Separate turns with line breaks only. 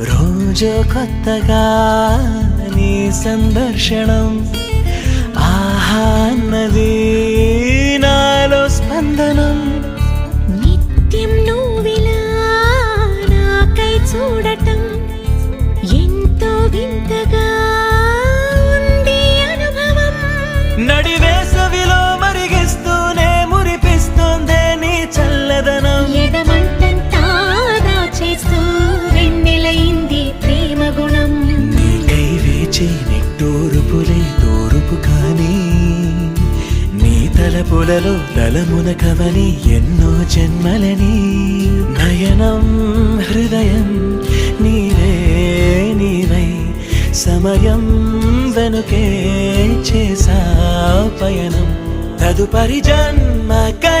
రోజు కొత్తగా నీ సందర్శనం వేచి నిట్టూరుపులే తూరుపు కానీ నీ తలపులలో దళమున కవలి ఎన్నో జన్మలని. నయనం హృదయం నీవే నీవై సమయం వెనుకే చేసా పయనం. తదుపరి జన్మకై